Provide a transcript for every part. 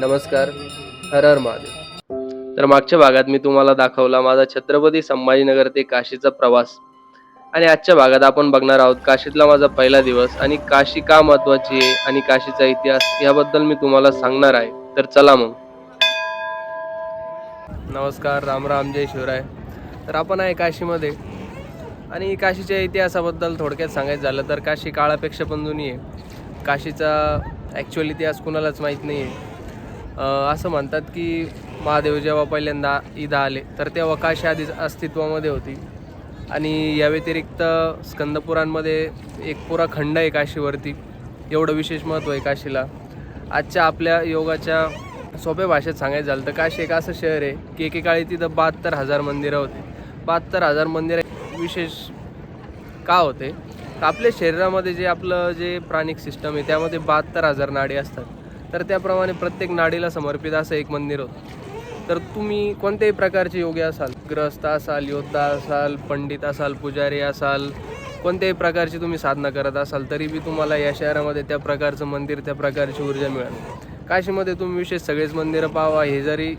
नमस्कार हर हर महादेव. तर मागच्या भागात मी तुम्हाला दाखवला माझा छत्रपती संभाजीनगर ते काशीचा प्रवास. आणि आजच्या भागात आपण बघणार आहोत काशीतला माझा पहिला दिवस आणि काशी का महत्वाची आहे आणि काशीचा इतिहास याबद्दल मी तुम्हाला सांगणार आहे. तर चला मग. नमस्कार राम राम जय शिवराय. तर आपण आहे काशीमध्ये. आणि काशीच्या इतिहासाबद्दल थोडक्यात सांगायचं झालं तर काशी काळापेक्षा पण जुनी आहे. काशीचा ॲक्च्युअल इतिहास कुणालाच माहीत नाही आहे असं म्हणतात की महादेव जेव्हा पहिल्यांदा इथं आले तर तेव्हा काशी आधीच अस्तित्वामध्ये होती. आणि या व्यतिरिक्त स्कंदपुरांमध्ये एक पुरा खंड आहे काशीवरती. एवढं विशेष महत्त्व आहे काशीला. आजच्या आपल्या योगाच्या सोप्या भाषेत सांगायचं झालं तर काशी एक असं शहर आहे की एकेकाळी तिथं बहात्तर हजार मंदिरं होती. बहात्तर हजार मंदिरं विशेष का होते? तर आपल्या शरीरामध्ये जे आपलं जे प्राणिक सिस्टम आहे त्यामध्ये बहात्तर हजार नाडी असतात. तर त्याप्रमाणे प्रत्येक नाडीला समर्पित असं एक मंदिर होतं. तर तुम्ही कोणत्याही प्रकारचे योगी असाल ग्रस्त असाल योद्धा असाल पंडित असाल पुजारी असाल कोणत्याही प्रकारची तुम्ही साधना करत असाल तरी बी तुम्हाला या शहरामध्ये त्या प्रकारचं मंदिर त्या प्रकारची ऊर्जा मिळेल. काशीमध्ये तुम्ही विशेष सगळेच मंदिरं पाहावा हे जरी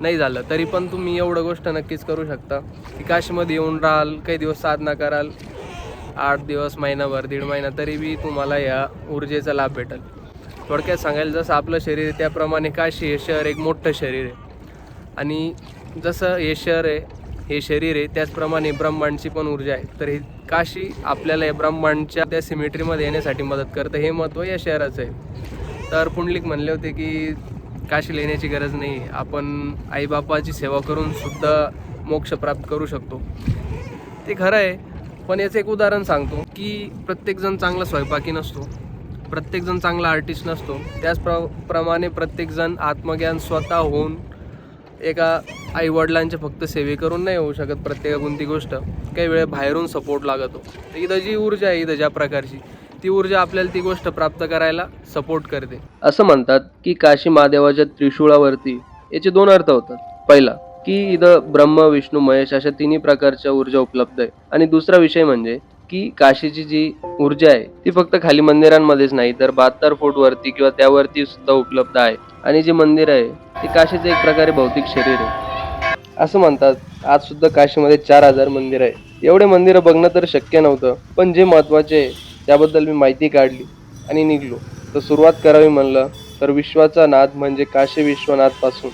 नाही झालं तरी पण तुम्ही एवढं गोष्ट नक्कीच करू शकता की काशीमध्ये येऊन राहाल काही दिवस साधना कराल आठ दिवस महिनाभर दीड महिना तरी बी तुम्हाला या ऊर्जेचा लाभ भेटेल. थोडक्यात सांगायला जसं आपलं शरीर आहे त्याप्रमाणे काशी हे शहर एक मोठं शरीर आहे. आणि जसं हे शहर आहे हे शरीर आहे त्याचप्रमाणे ब्रह्मांडची पण ऊर्जा आहे. तर ही काशी आपल्याला या ब्रह्मांडच्या त्या सिमेट्रीमध्ये येण्यासाठी मदत करतं. हे महत्त्व या शहराचं आहे. तर पुंडलिक म्हणले होते की काशी येण्याची गरज नाही. आपण आईबापाची सेवा करून सुद्धा मोक्ष प्राप्त करू शकतो. ते खरं आहे. पण याचं एक उदाहरण सांगतो की प्रत्येकजण चांगला स्वयंपाकी नसतो. प्रत्येकजण चांगला आर्टिस्ट नसतो. त्याच प्र प्रमाणे प्रत्येकजण आत्मज्ञान स्वतः होऊन एका आईवडिलांच्या फक्त सेवे करून नाही होऊ शकत प्रत्येक कोणती गोष्ट. काही वेळ बाहेरून सपोर्ट लागतो. तर इथं जी ऊर्जा आहे इथं ज्या प्रकारची ती ऊर्जा आपल्याला ती गोष्ट प्राप्त करायला सपोर्ट करते. असं म्हणतात की काशी महादेवाच्या त्रिशूळावरती याचे दोन अर्थ होतात. पहिला की इथं ब्रह्म विष्णू महेश अशा तिन्ही प्रकारच्या ऊर्जा उपलब्ध आहे. आणि दुसरा विषय म्हणजे की काशीची जी ऊर्जा आहे ती फक्त खाली मंदिरांमध्येच नाही तर बहात्तर फूट वरती किंवा त्यावरती सुद्धा उपलब्ध आहे. आणि जे मंदिर आहे ते काशीचं एक प्रकारे भौतिक शरीर आहे. असं म्हणतात आज सुद्धा काशीमध्ये चार हजार मंदिर आहे एवढे मंदिरं बघणं तर शक्य नव्हतं पण जे महत्त्वाचे आहे त्याबद्दल मी माहिती काढली आणि निघलो. तर सुरुवात करावी म्हणलं तर विश्वाचा नाद म्हणजे काशी विश्वनाथपासून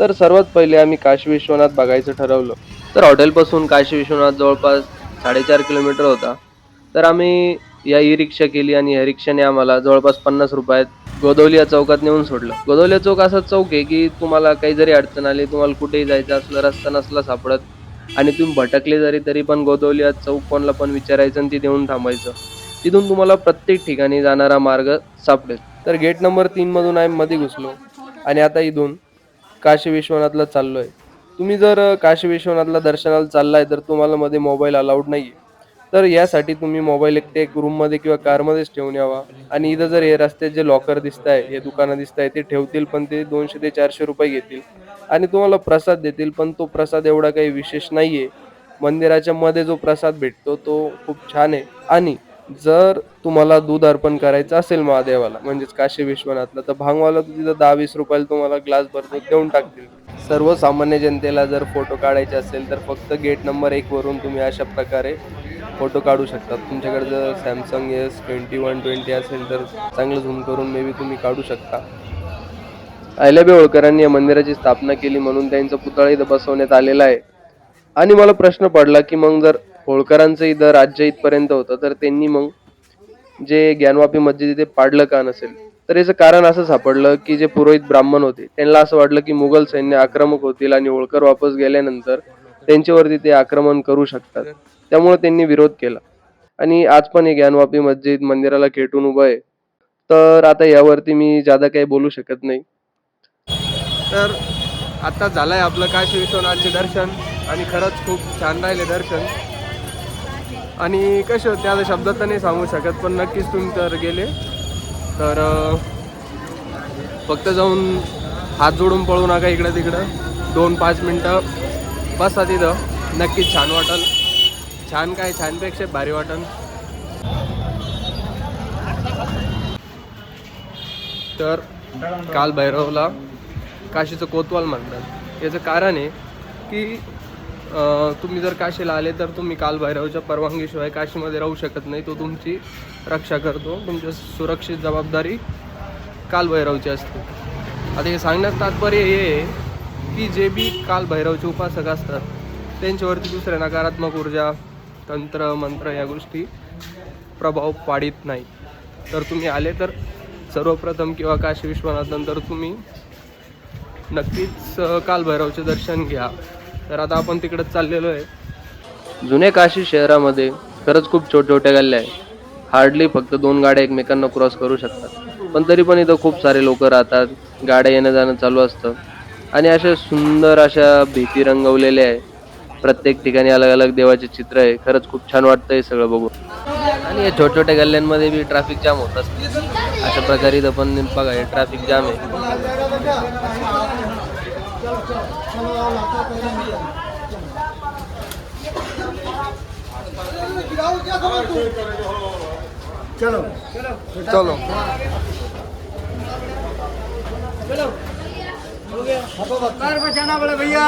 तर सर्वात पहिले आम्ही काशी विश्वनाथ बघायचं ठरवलं. तर हॉटेलपासून काशी विश्वनाथ जवळपास साडेचार किलोमीटर होता. तर आम्ही या ई रिक्षा केली आणि या रिक्षाने आम्हाला जवळपास पन्नास रुपयात गोदवली या चौकात नेऊन सोडलं. गोदवली चौक असा चौक आहे की तुम्हाला काही जरी अडचण आली तुम्हाला कुठेही जायचं असलं रस्ता नसला सापडत आणि तुम्ही भटकले जरी तरी पण गोदवली या चौक कोणला पण विचारायचं आणि ती देऊन थांबायचं. तिथून तुम्हाला प्रत्येक ठिकाणी जाणारा मार्ग सापडेल. तर गेट नंबर तीनमधून आम्ही मध्ये घुसलो आणि आता इथून काशी विश्वनाथला चाललो आहे तुम्ही जर काशी विश्वनाथला दर्शनाला चाललाय तर तुम्हाला मध्ये मोबाईल अलाउड नाहीये. तर यासाठी तुम्ही मोबाईल एकटे एक रूममध्ये किंवा कारमध्येच ठेवून यावा. आणि इथं जर हे रस्त्यात जे लॉकर दिसत आहे हे दुकानं दिसत आहे ते ठेवतील पण ते दोनशे ते चारशे रुपये घेतील. आणि तुम्हाला प्रसाद देतील पण तो प्रसाद एवढा काही विशेष नाहीये. मंदिराच्या मध्ये जो प्रसाद भेटतो तो खूप छान आहे. आणि जर तुम्हाला दूध अर्पण करायचं असेल महादेवाला म्हणजेच काशी विश्वनाथला तर भांगवाला तिथं दहा वीस रुपयाला तुम्हाला ग्लास भर देऊन टाकतील. सर्वसामान्य जनतेला जर फोटो काढायचे असेल तर फक्त गेट नंबर एकवरून तुम्ही अशा प्रकारे फोटो काढू शकता. तुमच्याकडे जर Samsung S twenty one twenty असेल तर चांगलं झूम करून मे बी तुम्ही काढू शकता. अहिल्याबी होळकरांनी या मंदिराची स्थापना केली म्हणून त्यांचा पुतळा इथं बसवण्यात आलेला आहे. आणि मला प्रश्न पडला की मग जर होळकरांचं इथं राज्य इथपर्यंत होतं तर त्यांनी मग जे ज्ञानवापी मस्जिद इथे पाडलं का नसेल तर याचं कारण असं सापडलं की जे पुरोहित ब्राह्मण होते त्यांना असं वाटलं की मुघल सैन्य आक्रमक होतील आणि होळकर वापस गेल्यानंतर त्यांच्यावरती ते आक्रमण करू शकतात. त्यामुळे त्यांनी विरोध केला. आणि आज पण हे ज्ञानवापी मस्जिद मंदिराला खेटून उभं आहे. तर आता यावरती मी जादा काही बोलू शकत नाही. तर आता झालंय आपलं काशी विश्वनाथचे दर्शन आणि खरंच खूप छान राहिले दर्शन. आणि कसं त्या शब्दात तर नाही सांगू शकत पण नक्कीच तुम्ही तर गेले. तर फक्त जाऊन हात जोडून पळू नका इकडं तिकडं. दोन पाच मिनटं बसा तिथं. नक्कीच छान वाटल. छान काय छानपेक्षा भारी वाटेल. तर काल भैरवला काशीचं कोतवाल म्हणतात. याचं कारण आहे की तुम्ही जर काशीला आले तर तुम्ही काल भैरवच्या परवानगीशिवाय काशीमध्ये राहू शकत नाही. तो तुमची रक्षा करतो. तुमच्या सुरक्षित जबाबदारी काल भैरवची असते. आता हे सांगण्यात तात्पर्य हे आहे की जे बी काल भैरवचे उपासक असतात त्यांच्यावरती दुसऱ्या नकारात्मक ऊर्जा तंत्र मंत्र या गोष्टी प्रभाव पाडित नाही. तर तुम्ही आले तर सर्वप्रथम किंवा काशी विश्वनाथ नंतर तुम्ही नक्कीच कालभैरवचे दर्शन घ्या. तर आता आपण तिकडंच चाललेलो आहे. जुने काशी शहरामध्ये खरंच खूप छोटे छोट्या गल्ल्या आहे हार्डली फक्त दोन गाड्या एकमेकांना क्रॉस करू शकतात. पण तरी पण इथं खूप सारे लोक राहतात. गाड्या येणं जाणं चालू असतं. आणि अशा सुंदर अशा भीती रंगवलेल्या आहे प्रत्येक ठिकाणी अलग अलग देवाचे चित्र आहे. खरंच खूप छान वाटतं हे सगळं बघून. आणि या छोट्या छोट्या गल्ल्यांमध्ये बी ट्रॅफिक जाम होत असते. अशा प्रकारे इथं पण बघा हे ट्रॅफिक जाम आहे. चलो। चलो। पैर बचाना पड़े भैया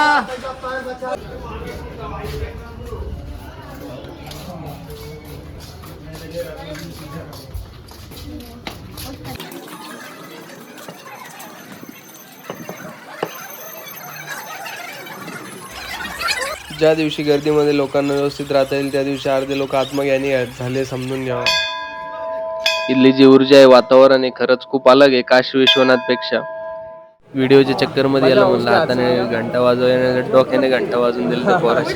ज्या दिवशी गर्दीमध्ये लोकांना व्यवस्थित राहता येईल त्या दिवशी अर्धे लोक आत्मज्ञानी झाले समजून घ्यावा. इथली जी ऊर्जा आहे वातावरण आहे खरंच खूप अलग आहे काशी विश्वनाथपेक्षा व्हिडिओच्या चक्करमध्ये याला म्हणलं हाताने घंटा वाजवायने डोक्याने घंटा वाजून दिलं पोराशी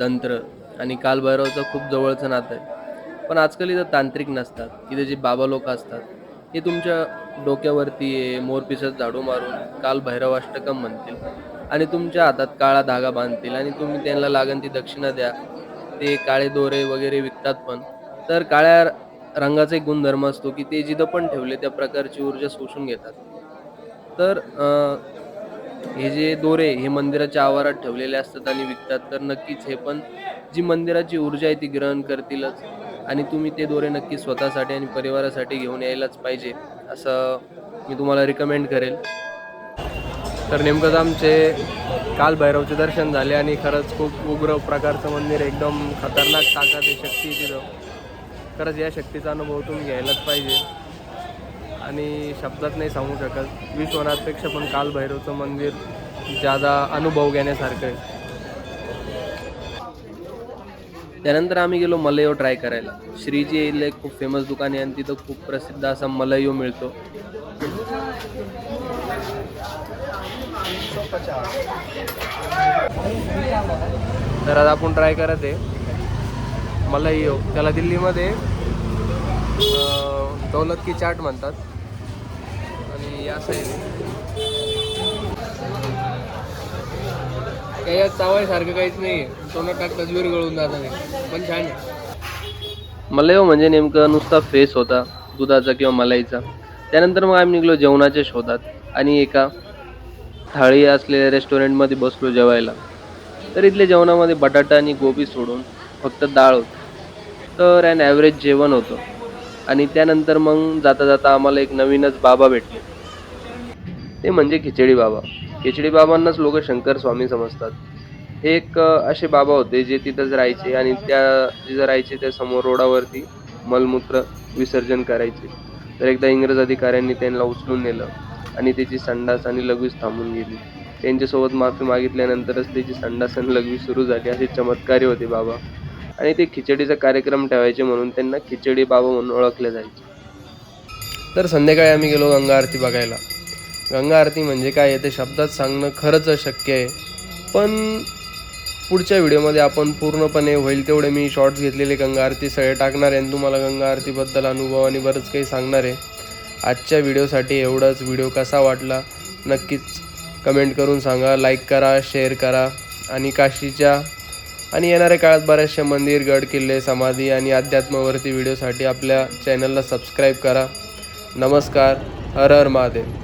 तंत्र आणि कालभैरवचं खूप जवळचं नातं आहे. पण आजकाल इथं तांत्रिक नसतात. इथे जे बाबा लोक असतात हे तुमच्या डोक्यावरती ये मोरपिसत झाडू मारून काल भैरवाष्टकम म्हणतील. आणि तुमच्या हातात काळा धागा बांधतील आणि तुम्ही त्यांना लागण ती दक्षिणा द्या. ते काळे दोरे वगैरे विकतात पण. तर काळ्या रंगाचा एक गुणधर्म असतो की ते जिथं पण ठेवले त्या प्रकारची ऊर्जा शोषून घेतात. तर हे जे दोरे हे मंदिराच्या आवारात ठेवलेले असतात आणि विकतात तर नक्कीच हे पण जी मंदिराची ऊर्जा आहे ती ग्रहण करतीलच. आणि तुम्ही ते दोरे नक्की स्वतःसाठी आणि परिवारासाठी घेऊन यायलाच पाहिजे असं मी तुम्हाला रिकमेंड करेल. तर नेमकंच आमचे काल भैरवचे दर्शन झाले आणि खरंच खूप उग्र प्रकारचं मंदिर एकदम खतरनाक ताकद आहे शक्ती तिथं. खरंच या शक्तीचा अनुभव तुम्ही घ्यायलाच पाहिजे. आणि शब्दात नाही सांगू शकत विश्वनाथपेक्षा पण काल भैरवचं मंदिर ज्यादा अनुभव घेण्यासारखं आहे. त्यानंतर आम्ही गेलो मलयो ट्राय करायला. श्रीजी येईल एक खूप फेमस दुकान आहे आणि तिथं खूप प्रसिद्ध असा मलयो मिळतो. तर आज आपण ट्राय करत आहे मलयो त्याला दिल्लीमध्ये दौलत की चाट म्हणतात. आणि या साईड काही यात चावायसारखं काहीच नाही तोंडात टाकताच गळून जात नाही. पण छान आहे. मलयो हो म्हणजे नेमकं नुसता फेस होता दुधाचा किंवा मलाईचा. त्यानंतर मग आम्ही निघलो जेवणाच्या शोधात. आणि एका थाळी असलेल्या रेस्टॉरंटमध्ये बसलो जेवायला. तर इथल्या जेवणामध्ये बटाटा आणि गोबी सोडून फक्त डाळ होती. तर ॲन ॲव्हरेज जेवण होतं. आणि त्यानंतर मग जाता जाता आम्हाला एक नवीनच बाबा भेटले. ते म्हणजे खिचडी बाबा. खिचडी बाबांनाच लोक शंकर स्वामी समजतात. हे एक असे बाबा होते जे तिथंच राहायचे आणि त्या जिथं राहायचे त्या समोर रोडावरती मलमूत्र विसर्जन करायचे. तर एकदा इंग्रज अधिकाऱ्यांनी त्यांना उचलून नेलं आणि त्याची संडास आणि लघवीस थांबून गेली. त्यांच्यासोबत माफी मागितल्यानंतरच त्याची संडास आणि लघवी सुरू झाली असे चमत्कारी होते बाबा. आणि ते खिचडीचा कार्यक्रम ठेवायचे म्हणून त्यांना खिचडी बाबा म्हणून ओळखले जायचे. तर संध्याकाळी आम्ही गेलो गंगा आरती बघायला. गंगा आरती म्हणजे काय आहे ते शब्दात सांगणं खरंच अशक्य आहे. पण पुढच्या व्हिडिओमध्ये आपण पूर्णपणे होईल तेवढे मी शॉर्ट्स घेतलेले गंगा आरती सगळे टाकणार आहे आणि तुम्हाला गंगा आरतीबद्दल अनुभव आणि बरंच काही सांगणार आहे. आजच्या व्हिडिओसाठी एवढाच. व्हिडिओ कसा वाटला नक्कीच कमेंट करून सांगा लाईक करा शेअर करा. आणि काशीच्या आणि येणाऱ्या काळात बऱ्याचशा मंदिर गड किल्ले समाधी आणि अध्यात्मावरती व्हिडिओसाठी आपल्या चॅनलला सबस्क्राईब करा. नमस्कार. हर हर महादेव.